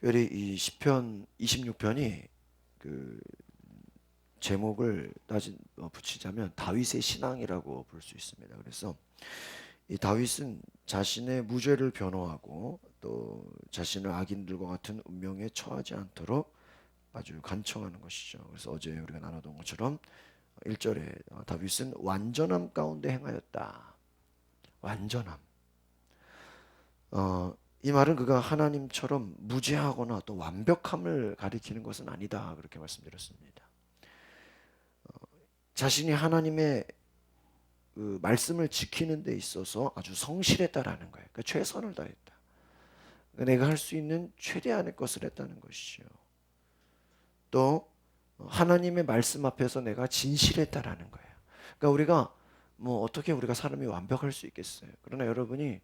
특별히 이 시편 26편이 그 제목을 따진 어, 붙이자면 다윗의 신앙이라고 볼 수 있습니다. 그래서 이 다윗은 자신의 무죄를 변호하고 또 자신을 악인들과 같은 운명에 처하지 않도록 아주 간청하는 것이죠. 그래서 어제 우리가 나눴던 것처럼 1절에 어, 다윗은 완전함 가운데 행하였다. 완전함. 어, 이 말은 그가 하나님처럼 무죄하거나 또 완벽함을 가리키는 것은 아니다. 그렇게 말씀드렸습니다. 어, 자신이 하나님의 그 말씀을 지키는 데 있어서 아주 성실했다라는 거예요. 그러니까 최선을 다했다. 그러니까 내가 할 수 있는 최대한의 것을 했다는 것이죠. 또 하나님의 말씀 앞에서 내가 진실했다라는 거예요. 그러니까 우리가 뭐 어떻게 우리가 사람이 완벽할 수 있겠어요. 그러나 여러분이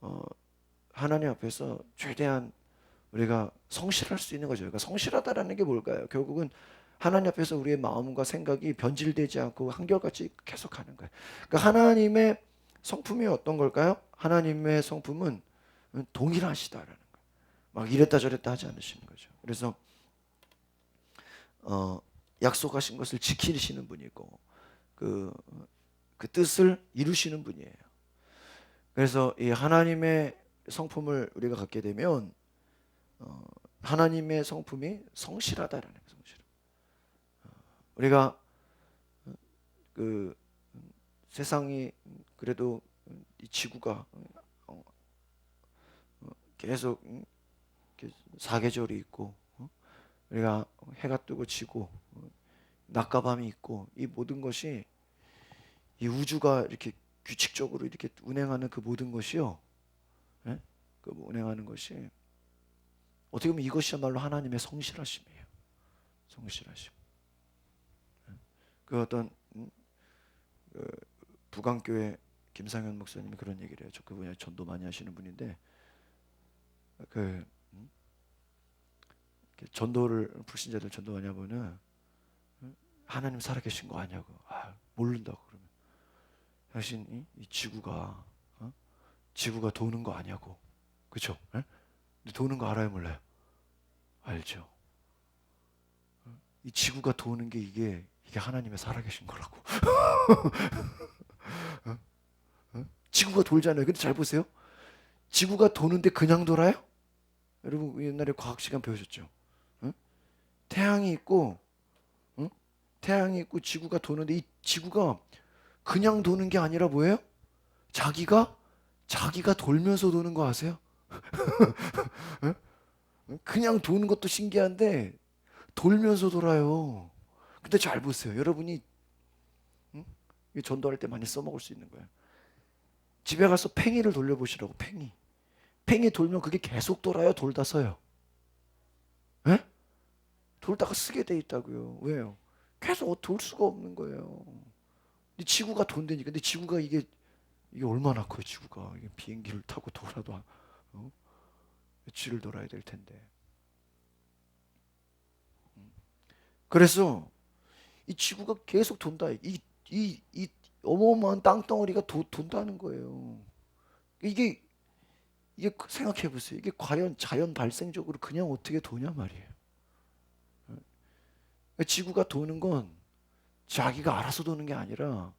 어, 하나님 앞에서 최대한 우리가 성실할 수 있는 거죠. 그러니까 성실하다라는 게 뭘까요? 결국은 하나님 앞에서 우리의 마음과 생각이 변질되지 않고 한결같이 계속 가는 거예요. 그러니까 하나님의 성품이 어떤 걸까요? 하나님의 성품은 동일하시다라는 거예요. 막 이랬다 저랬다 하지 않으시는 거죠. 그래서 어, 약속하신 것을 지키시는 분이고 그, 그 뜻을 이루시는 분이에요. 그래서 이 하나님의 성품을 우리가 갖게 되면 어, 하나님의 성품이 성실하다라는 거예요. 성실. 어, 우리가 그 세상이 그래도 이 지구가 어, 어, 계속 사계절이 있고 어, 우리가 해가 뜨고 지고 어, 낮과 밤이 있고 이 모든 것이 이 우주가 이렇게 규칙적으로 이렇게 운행하는 그 모든 것이요. 예? 그 운행하는 것이 어떻게 보면 이것이야말로 하나님의 성실하심이에요. 성실하심. 예? 그 어떤 음, 그 북한교회 김상현 목사님이 그런 얘기를 해요. 저 그분이 전도 많이 하시는 분인데 그 음? 전도를 불신자들 전도 많이 하면은 음? 하나님 살아계신 거 아냐고 아, 모른다고 그러면 당신 이, 이 지구가 어? 지구가 도는 거 아냐고 예? 근데 도는 거 알아요 몰라요? 알죠. 어? 이 지구가 도는 게 이게 이게 하나님의 살아계신 거라고. 어? 어? 지구가 돌잖아요. 근데 잘 보세요. 지구가 도는데 그냥 돌아요? 여러분 옛날에 과학 시간 배우셨죠? 어? 태양이 있고, 어? 태양이 있고 지구가 도는데 이 지구가 그냥 도는 게 아니라 뭐예요? 자기가 자기가 돌면서 도는 거 아세요? 어? 그냥 도는 것도 신기한데 돌면서 돌아요. 근데 잘 보세요. 여러분이 응? 이 전도할 때 많이 써먹을 수 있는 거예요. 집에 가서 팽이를 돌려보시라고 팽이. 팽이 돌면 그게 계속 돌아요. 돌다 서요. 에? 돌다가 쓰게 돼 있다고요. 왜요? 계속 돌 수가 없는 거예요. 근데 지구가 돈다니까. 근데 지구가 이게 이게 얼마나 커요, 지구가. 이게 비행기를 타고 돌아도 어? 며칠을 돌아야 될 텐데. 음. 그래서 이 지구가 계속 돈다. 이, 이, 이 어마어마한 땅덩어리가 도, 돈다는 거예요. 이게, 이게 생각해 보세요. 이게 과연 자연 발생적으로 그냥 어떻게 도냐 말이에요. 지구가 도는 건 자기가 알아서 도는 게 아니라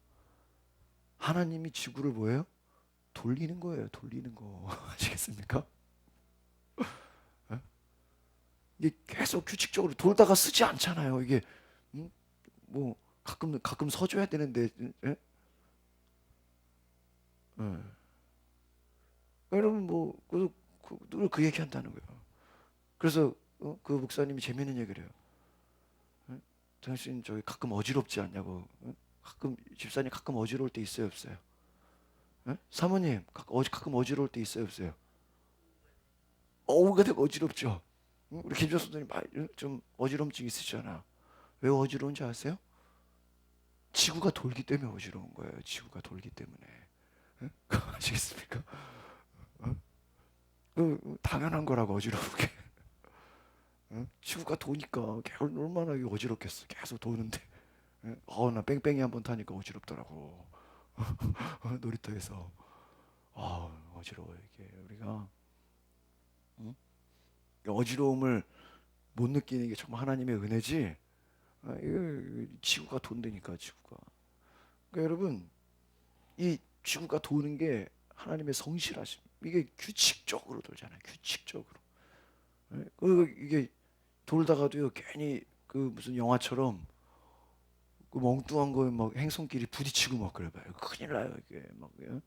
하나님이 지구를 뭐예요? 돌리는 거예요. 돌리는 거. 아시겠습니까? 이게 계속 규칙적으로 돌다가 쓰지 않잖아요. 이게 음? 뭐 가끔 가끔 서줘야 되는데 예? 예. 여러분 뭐그 그, 그 얘기 한다는 거예요. 그래서 어? 그 목사님이 재밌는 얘기를 해요. 예? 당신 저기 가끔 어지럽지 않냐고. 예? 가끔 집사님 가끔 어지러울 때 있어요 없어요? 예? 사모님 가끔 어지러울 때 있어요 없어요? 어우가 되게 어지럽죠. 우리 김조 선생님 좀 어지럼증 있으시잖아. 왜 어지러운지 아세요? 지구가 돌기 때문에 어지러운 거예요. 지구가 돌기 때문에. 응? 아시겠습니까? 어? 그 당연한 거라고 어지러우게. 응? 지구가 도니까 얼마나 어지럽겠어. 계속 도는데. 어, 나 뺑뺑이 한 번 타니까 어지럽더라고. 놀이터에서. 아, 어지러워 이게 우리가 응? 어지러움을 못 느끼는 게 정말 하나님의 은혜지. 아, 이거 지구가 돈다니까 지구가. 그러니까 여러분 이 지구가 도는 게 하나님의 성실하심. 이게 규칙적으로 돌잖아요. 규칙적으로. 예? 그 이게 돌다가도요 괜히 그 무슨 영화처럼 그 멍뚱한 거에 막 행성끼리 부딪히고 막 그래 봐요. 큰일 나요 이게 막, 예?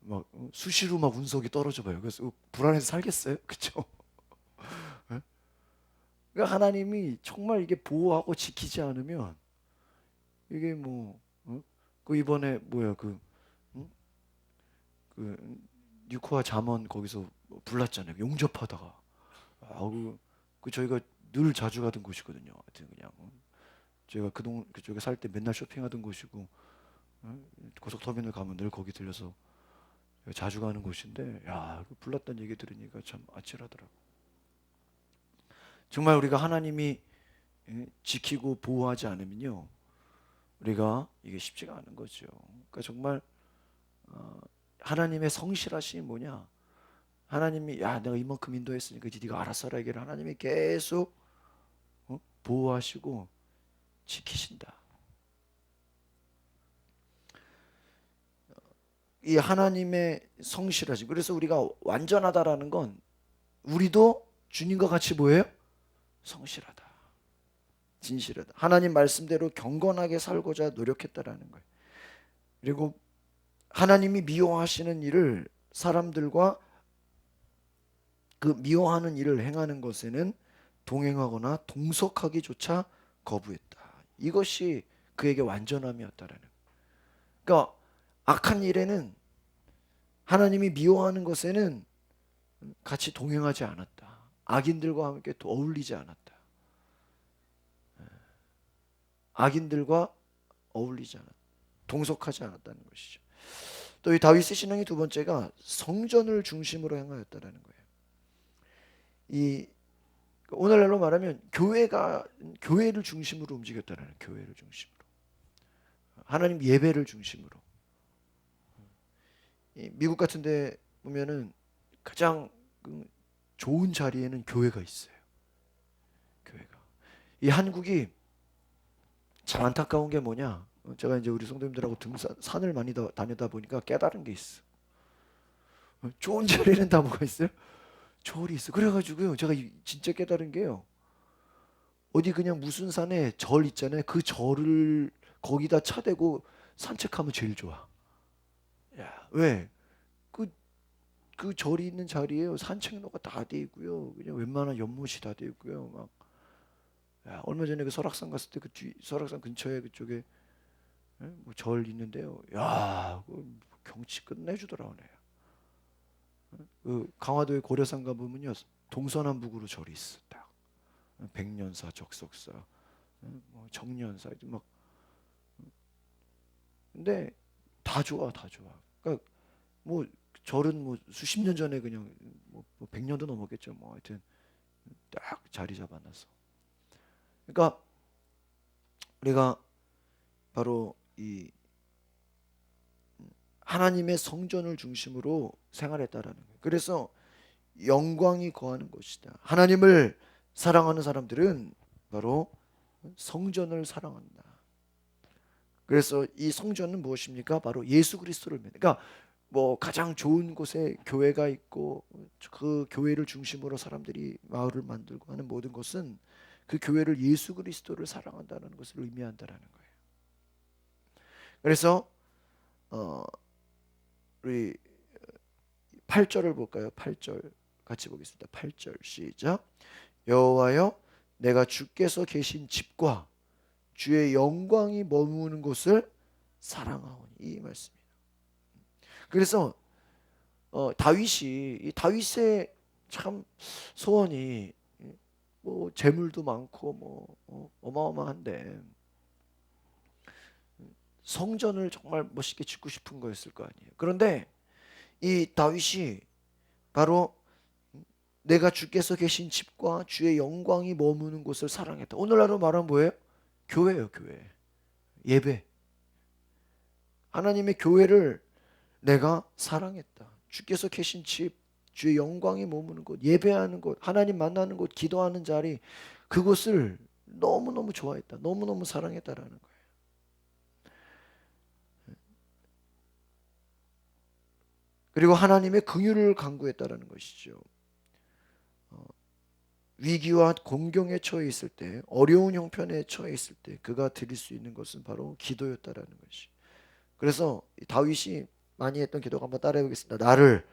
막 어, 수시로 막 운석이 떨어져 봐요. 그래서 불안해서 살겠어요, 그렇죠? 그러니까 하나님이 정말 이게 보호하고 지키지 않으면 이게 뭐, 어? 그 이번에 뭐야 그, 응? 그 뉴코아 잠원 거기서 불났잖아요. 용접하다가 아우 그 저희가 늘 자주 가던 곳이거든요. 하여튼 그냥 어? 제가 그동 그쪽에 살 때 맨날 쇼핑하던 곳이고 어? 고속터미널 가면 늘 거기 들려서 자주 가는 곳인데 야, 그 불났다는 얘기 들으니까 참 아찔하더라고. 정말 우리가 하나님이 예, 지키고 보호하지 않으면요. 우리가 이게 쉽지가 않은 거죠. 그러니까 정말 어, 하나님의 성실하심이 뭐냐? 하나님이 야 내가 이만큼 인도했으니까 이제 네가 알아서 하라 얘기를 하나님이 계속 어? 보호하시고 지키신다. 이 하나님의 성실하심. 그래서 우리가 완전하다라는 건 우리도 주님과 같이 뭐예요? 성실하다. 진실하다. 하나님 말씀대로 경건하게 살고자 노력했다라는 거예요. 그리고 하나님이 미워하시는 일을 사람들과 그 미워하는 일을 행하는 것에는 동행하거나 동석하기조차 거부했다. 이것이 그에게 완전함이었다라는. 그러니까 악한 일에는 하나님이 미워하는 것에는 같이 동행하지 않았다. 악인들과 함께 또 어울리지 않았다. 예. 악인들과 어울리지 않았다. 동석하지 않았다는 것이죠. 또 이 다윗의 신앙의 두 번째가 성전을 중심으로 행하였다라는 거예요. 이 오늘날로 말하면 교회가 교회를 중심으로 움직였다라는 교회를 중심으로 하나님 예배를 중심으로 미국 같은데 보면은 가장 그 좋은 자리에는 교회가 있어요. 교회가 이 한국이 참 안타까운 게 뭐냐? 제가 이제 우리 성도님들하고 등산 산을 많이 다니다 보니까 깨달은 게 있어. 좋은 자리에는 다 뭐가 있어요? 절이 있어. 그래가지고요, 제가 진짜 깨달은 게요. 어디 그냥 무슨 산에 절 있잖아요. 그 절을 거기다 차대고 산책하면 제일 좋아. 야, 왜? 그, 그 절이 있는 자리에 산책로가 다 돼 있고요. 그냥 웬만한 연못이 다 돼 있고요. 막, 야, 얼마 전에 그 설악산 갔을 때그 뒤, 설악산 근처에 그쪽에 예? 뭐절 있는데요. 야, 그 경치 끝내주더라, 오네. 그 강화도의 고려산 가보면요 동서남북으로 절이 있어 딱 백년사 적석사 뭐 정년사 막. 근데 다 좋아 다 좋아. 그러니까 뭐 절은 뭐 수십 년 전에 그냥 뭐 백년도 넘었겠죠 뭐. 하여튼 딱 자리 잡아놔서. 그러니까 우리가 바로 이 하나님의 성전을 중심으로 생활했다라는 거예요. 그래서 영광이 거하는 곳이다. 하나님을 사랑하는 사람들은 바로 성전을 사랑한다. 그래서 이 성전은 무엇입니까? 바로 예수 그리스도를 믿는. 그러니까 뭐 가장 좋은 곳에 교회가 있고 그 교회를 중심으로 사람들이 마을을 만들고 하는 모든 것은 그 교회를 예수 그리스도를 사랑한다는 것을 의미한다라는 거예요. 그래서 어 우리 8절을 볼까요? 8절 같이 보겠습니다. 8절 시작. 여호와여 내가 주께서 계신 집과 주의 영광이 머무는 곳을 사랑하오니 이 말씀이에요. 그래서 어, 다윗이 이 다윗의 참 소원이 뭐 재물도 많고 뭐 어, 어마어마한데 성전을 정말 멋있게 짓고 싶은 거였을 거 아니에요. 그런데 이 다윗이 바로 내가 주께서 계신 집과 주의 영광이 머무는 곳을 사랑했다. 오늘날로 말하면 뭐예요? 교회예요, 교회. 예배. 하나님의 교회를 내가 사랑했다. 주께서 계신 집, 주의 영광이 머무는 곳, 예배하는 곳, 하나님 만나는 곳, 기도하는 자리 그곳을 너무 너무 좋아했다. 너무 너무 사랑했다라는 거예요. 그리고 하나님의 긍휼을 강구했다라는 것이죠. 어, 위기와 공경에 처해 있을 때, 어려운 형편에 처해 있을 때 그가 드릴 수 있는 것은 바로 기도였다라는 것이. 그래서 이 다윗이 많이 했던 기도가 한번 따라해 보겠습니다. 나를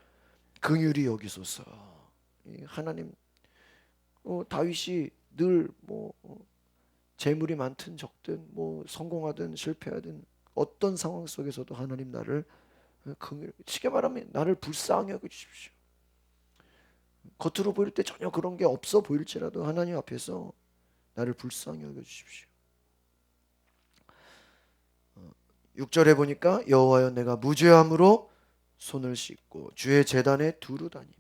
긍휼히 여기소서. 이 하나님 어, 다윗이 늘뭐 어, 재물이 많든 적든 뭐 성공하든 실패하든 어떤 상황 속에서도 하나님 나를 어, 긍휼 쉽게 말하면 나를 불쌍히 여겨 주십시오. 겉으로 보일 때 전혀 그런 게 없어 보일지라도 하나님 앞에서 나를 불쌍히 여겨 주십시오. 6절에 보니까 여호와여 내가 무죄함으로 손을 씻고 주의 제단에 두루 다니며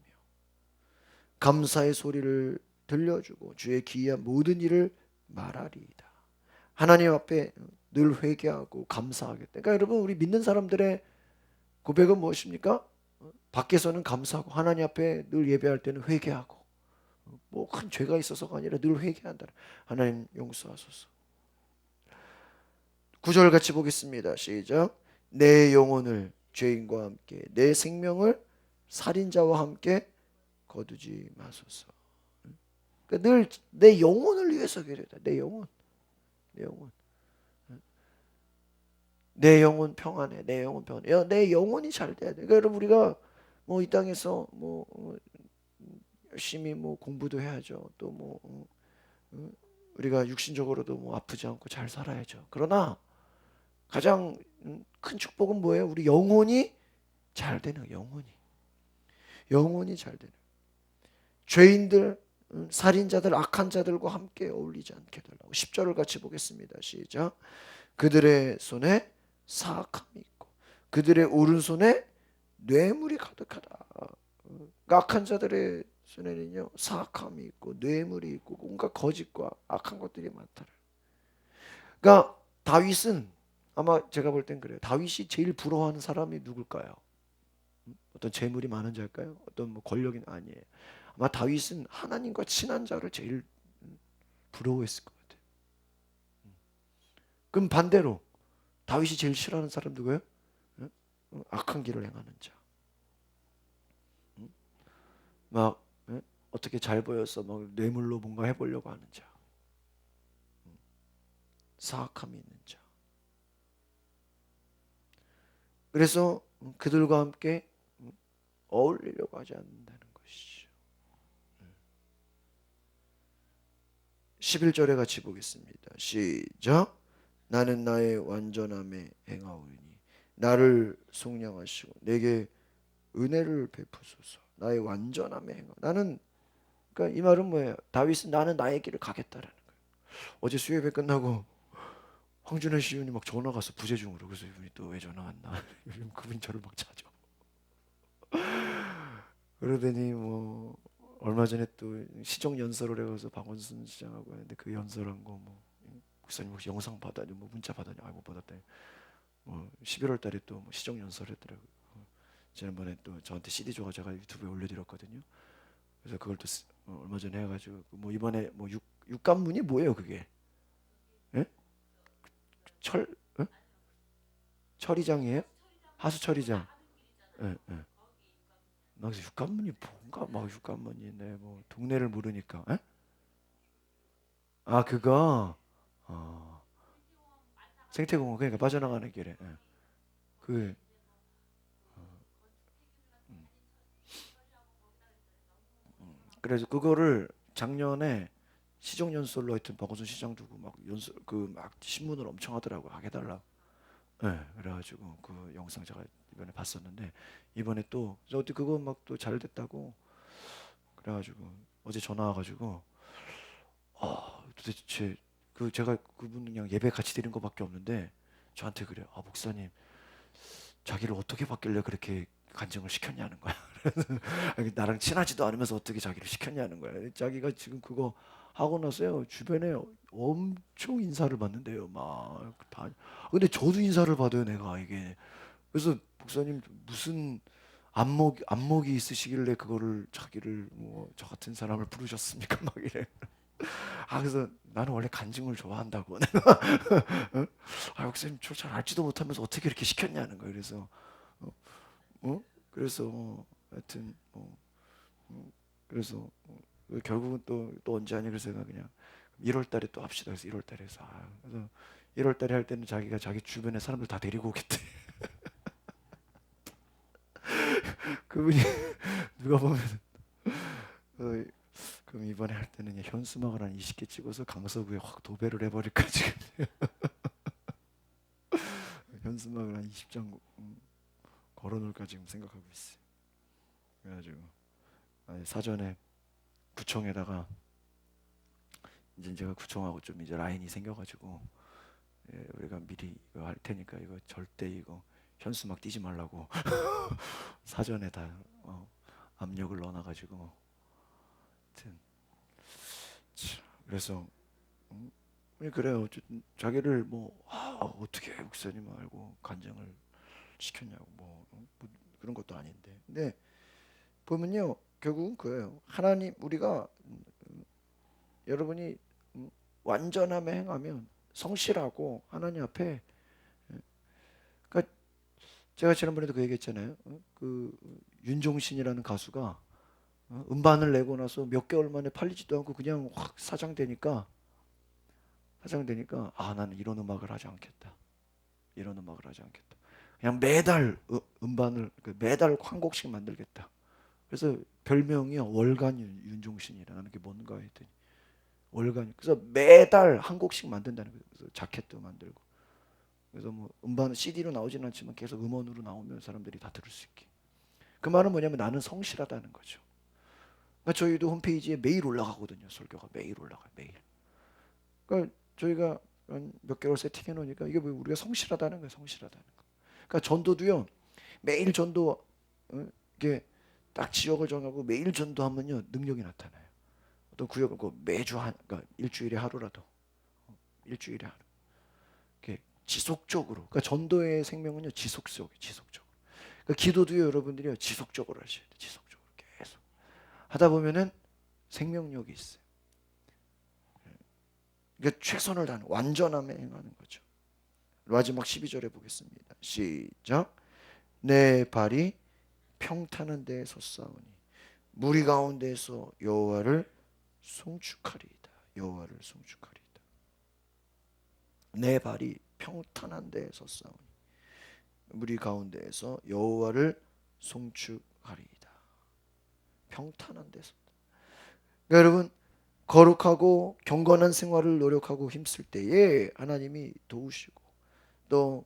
감사의 소리를 들려주고 주의 기이한 모든 일을 말하리이다. 하나님 앞에 늘 회개하고 감사하겠다. 그러니까 여러분 우리 믿는 사람들의 고백은 무엇입니까? 밖에서는 감사하고 하나님 앞에 늘 예배할 때는 회개하고 뭐 큰 죄가 있어서가 아니라 늘 회개한다. 하나님 용서하소서. 구절 같이 보겠습니다. 시작. 내 영혼을 죄인과 함께 내 생명을 살인자와 함께 거두지 마소서. 그러니까 늘내 영혼을 위해서 기도했다. 내 영혼, 내 영혼, 내 영혼 평안해. 내 영혼 평안해. 야, 내 영혼이 잘 돼야 돼. 그러니까 여러분 우리가 뭐 이 땅에서 뭐 어, 열심히 뭐 공부도 해야죠. 또뭐 어, 어, 우리가 육신적으로도 뭐 아프지 않고 잘 살아야죠. 그러나 가장 큰 축복은 뭐예요? 우리 영혼이 잘 되는 영혼이. 영혼이 잘 되는. 죄인들, 살인자들, 악한 자들과 함께 어울리지 않게 달라고. 10절을 같이 보겠습니다. 시작. 그들의 손에 사악함이 있고 그들의 오른손에 뇌물이 가득하다. 그러니까 악한 자들의 손에는요 사악함이 있고 뇌물이 있고 온갖 거짓과 악한 것들이 많다. 그러니까 다윗은 아마 제가 볼 땐 그래요. 다윗이 제일 부러워하는 사람이 누굴까요? 어떤 재물이 많은 자일까요? 어떤 뭐 권력이 아니에요. 아마 다윗은 하나님과 친한 자를 제일 부러워했을 것 같아요. 그럼 반대로 다윗이 제일 싫어하는 사람 누구예요? 악한 길을 행하는 자. 막 어떻게 잘 보여서 막 뇌물로 뭔가 해보려고 하는 자. 사악함이 있는 자. 그래서 그들과 함께 어울리려고 하지 않는다는 것이죠. 11절에 같이 보겠습니다. 시작. 나는 나의 완전함에 행하오니 나를 속량하시고 내게 은혜를 베푸소서. 나의 완전함에 행하. 나는 그러니까 이 말은 뭐예요? 다윗은 나는 나의 길을 가겠다라는 거예요. 어제 수요예배 끝나고 황준현 시인이 막 전화 가서 부재중으로 그래서 이분이 또 왜 전화 왔나 요즘 그분이 저를 막 찾아 그러더니 뭐 얼마 전에 또 시정 연설을 해가서 박원순 시장하고 했는데 그 연설한 거 뭐 목사님 혹시 영상 받아니 뭐 문자 받아니 아이고 받았다니 뭐 11월 달에 또 뭐 시정 연설 했더라고요 지난번에 또 저한테 CD 줘가 제가 유튜브에 올려드렸거든요 그래서 그걸 또 어, 얼마 전에 해가지고 뭐 이번에 뭐 육, 육감문이 뭐예요 그게 철 어? 철이장이에요? 하수 철이장. 예, 예. 나 그래서 육관문이 뭔가 막 육관문이네 뭐 동네를 모르니까. 예? 아 그거 어. 생태공원 그러니까 빠져나가는 길에 예. 그 어. 음. 음. 그래서 그거를 작년에 시정 연설로 하여튼 박원순 시장 두고 막 연설 그 막 신문을 엄청 하더라고 하게 달라. 예, 네, 그래가지고 그 영상 제가 이번에 봤었는데 이번에 또 어디 그거 막 또 잘 됐다고 그래가지고 어제 전화 와가지고 아 도대체 그 제가 그분 그냥 예배 같이 드린 것밖에 없는데 저한테 그래 아 목사님 자기를 어떻게 받길래 그렇게 간증을 시켰냐는 거야. 나랑 친하지도 않으면서 어떻게 자기를 시켰냐는 거야. 자기가 지금 그거 하고 나서요 주변에 엄청 인사를 받는데요 막 다. 근데 저도 인사를 받아요 내가 이게. 그래서 목사님 무슨 안목 안목이 있으시길래 그거를 자기를 뭐 저 같은 사람을 부르셨습니까? 막 이래. 아 그래서 나는 원래 간증을 좋아한다고 어? 아 목사님 저잘 알지도 못하면서 어떻게 이렇게 시켰냐는 거예요. 그래서 어? 어? 그래서 어, 하여튼 뭐 음, 그래서 어, 결국은 또 또 언제 하냐 그래서 그냥 1월 달에 또 합시다. 그래서 1월 달에 해서 아, 그래서 1월 달에 할 때는 자기가 자기 주변에 사람들 다 데리고 오겠대. 그분이 누가 보면 어, 그럼 이번에 할 때는 현수막을 한 20개 찍어서 강서구에 확 도배를 해버릴까 지금 현수막을 한 20장 음, 걸어놓을까 지금 생각하고 있어요. 그래가지고 아니, 사전에 구청에다가 이제 제가 구청하고 좀 이제 라인이 생겨가지고 예, 우리가 미리 이거 할 테니까 이거 절대 이거 현수막 띄지 말라고 사전에 다 어, 압력을 넣어놔가지고 참, 그래서 음, 예, 그래요 자기를 뭐 아, 어떻게 목사님 알고 간증을 시켰냐고 뭐, 어, 뭐 그런 것도 아닌데 근데 보면요 결국은 그예요 하나님 우리가 음, 음, 여러분이 음, 완전함에 행하면 성실하고 하나님 앞에 예, 그러니까 제가 지난번에도 그 얘기했잖아요. 어? 그 윤종신이라는 가수가 어? 음반을 내고 나서 몇 개월 만에 팔리지도 않고 그냥 확 사장되니까 사장되니까 아 나는 이런 음악을 하지 않겠다. 이런 음악을 하지 않겠다. 그냥 매달 음- 음반을 그 매달 한 곡씩 만들겠다. 그래서 별명이 월간 윤- 윤종신이라는 게 뭔가 했더니 월간 그래서 매달 한 곡씩 만든다는 거예요. 그래서 자켓도 만들고 그래서 뭐 음반 CD로 나오지는 않지만 계속 음원으로 나오면 사람들이 다 들을 수 있게. 그 말은 뭐냐면 나는 성실하다는 거죠. 그러니까 저희도 홈페이지에 매일 올라가거든요. 설교가 매일 올라가요. 매일. 그러니까 저희가 한몇 개월 세팅해 놓으니까 이게 뭐 우리가 성실하다는 거예요. 성실하다는 거. 그러니까 전도도요. 매일 전도 어, 이게 딱 지역을 정하고 매일 전도하면요 능력이 나타나요. 어떤 구역을 그 매주 한 그러니까 일주일에 하루라도 어, 일주일에 하루. 이렇게 지속적으로. 그러니까 전도의 생명은요 지속적, 지속적으로. 그러니까 기도도요 여러분들이요 지속적으로 하셔야 돼. 계속 하다 보면은 생명력이 있어요. 그러니까 최선을 다하는 완전함에 행하는 거죠. 마지막 12절에 보겠습니다. 시작. 내 발이 평탄한 데에 섰사오니 무리 가운데서 여호와를 송축하리이다. 여호와를 송축하리이다. 내 발이 평탄한 데에 섰사오니 무리 가운데에서 여호와를 송축하리이다. 평탄한 데서. 그러니까 여러분 거룩하고 경건한 생활을 노력하고 힘쓸 때에 하나님이 도우시고 또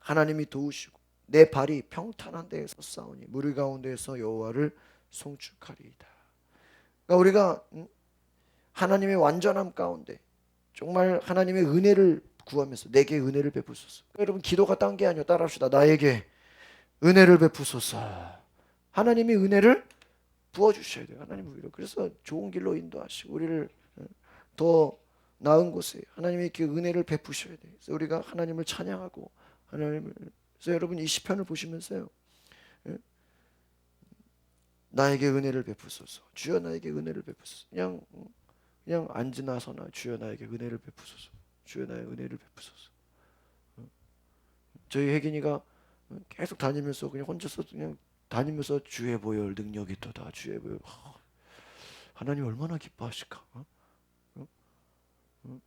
하나님이 도우시고 내 발이 평탄한 데에 섰사오니 무리 가운데에서 여호와를 송축하리이다. 그러니까 우리가 음, 하나님의 완전함 가운데 정말 하나님의 은혜를 구하면서 내게 은혜를 베푸소서. 여러분 기도가 딴 게 아니요 따라합시다. 나에게 은혜를 베푸소서. 하나님이 은혜를 부어 주셔야 돼요. 하나님 우리를 그래서 좋은 길로 인도하시고 우리를 어, 더 나은 곳에 하나님의 이렇게 은혜를 베푸셔야 돼요. 그래서 우리가 하나님을 찬양하고 하나님을 그래서 여러분 이 시편을 보시면서요. 예? 나에게 은혜를 베푸소서. 주여 나에게 은혜를 베푸소서. 그냥 어, 그냥 앉으나 서나 주여 나에게 은혜를 베푸소서. 주여 나의 은혜를 베푸소서. 어? 저희 어, 계속 다니면서 그냥 혼자서 그냥 다니면서 주의 보혈 능력이 있도다. 주의 보혈. 하, 하나님 얼마나 기뻐하실까? 어? 어? 어?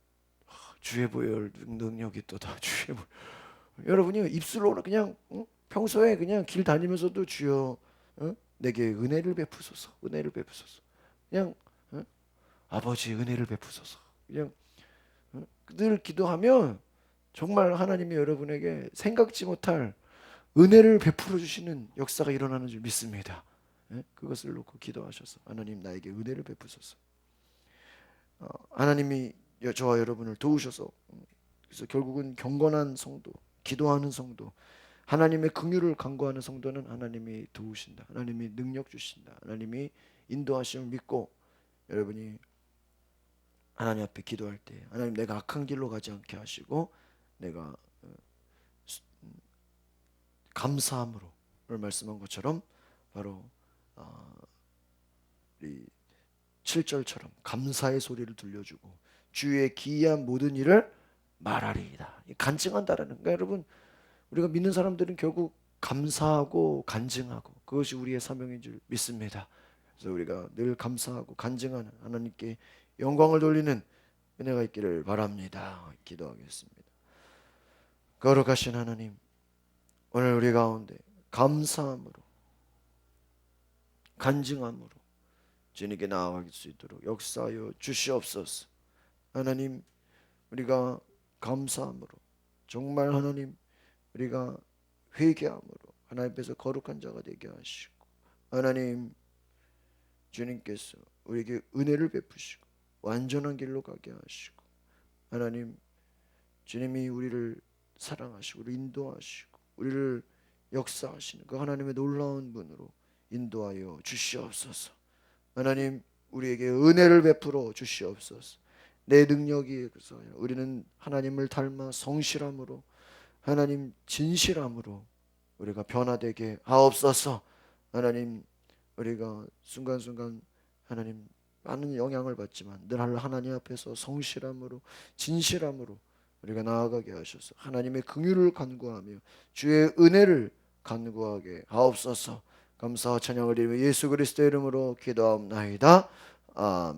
하, 주의 보혈 능력이 있도다. 주의 보혈. 여러분이 입술로 그냥 어? 평소에 그냥 길 다니면서도 주여 어? 내게 은혜를 베푸소서. 은혜를 베푸소서. 그냥 어? 아버지 은혜를 베푸소서. 그냥 어? 늘 기도하면 정말 하나님이 여러분에게 생각지 못할 은혜를 베풀어 주시는 역사가 일어나는 줄 믿습니다. 예? 그것을 놓고 기도하셔서 하나님 나에게 은혜를 베푸소서. 어, 하나님이 여- 저와 여러분을 도우셔서 음, 그래서 결국은 경건한 성도, 기도하는 성도, 하나님의 긍휼을 간구하는 성도는 하나님이 도우신다. 하나님이 능력 주신다. 하나님이 인도하심을 믿고 여러분이 하나님 앞에 기도할 때 하나님 내가 악한 길로 가지 않게 하시고 내가 감사함으로 오늘 말씀한 것처럼 바로 어, 이 7절처럼 감사의 소리를 들려주고 주의 기이한 모든 일을 말하리이다. 이 간증한다라는 거 여러분 우리가 믿는 사람들은 결국 감사하고 간증하고 그것이 우리의 사명인 줄 믿습니다. 그래서 우리가 늘 감사하고 간증하는 하나님께 영광을 돌리는 은혜가 있기를 바랍니다. 기도하겠습니다. 거룩하신 하나님, 오늘 우리 가운데 감사함으로 간증함으로 주님께 나아갈 수 있도록 역사하여 주시옵소서. 하나님, 우리가 감사함으로 정말 하나님 우리가 회개함으로 하나님 앞에서 거룩한 자가 되게 하시고 하나님 주님께서 우리에게 은혜를 베푸시고 완전한 길로 가게 하시고 하나님 주님이 우리를 사랑하시고 인도하시고 우리를 역사하시는 그 하나님의 놀라운 분으로 인도하여 주시옵소서. 하나님 우리에게 은혜를 베풀어 주시옵소서. 내 능력이 그래서 우리는 하나님을 닮아 성실함으로 하나님 진실함으로 우리가 변화되게 하옵소서. 하나님 우리가 순간순간 하나님 많은 영향을 받지만 늘 하나님 앞에서 성실함으로 진실함으로 우리가 나아가게 하셔서 하나님의 긍휼을 간구하며 주의 은혜를 간구하게 하옵소서. 감사와 찬양을 드리며 예수 그리스도의 이름으로 기도하옵나이다. 아멘.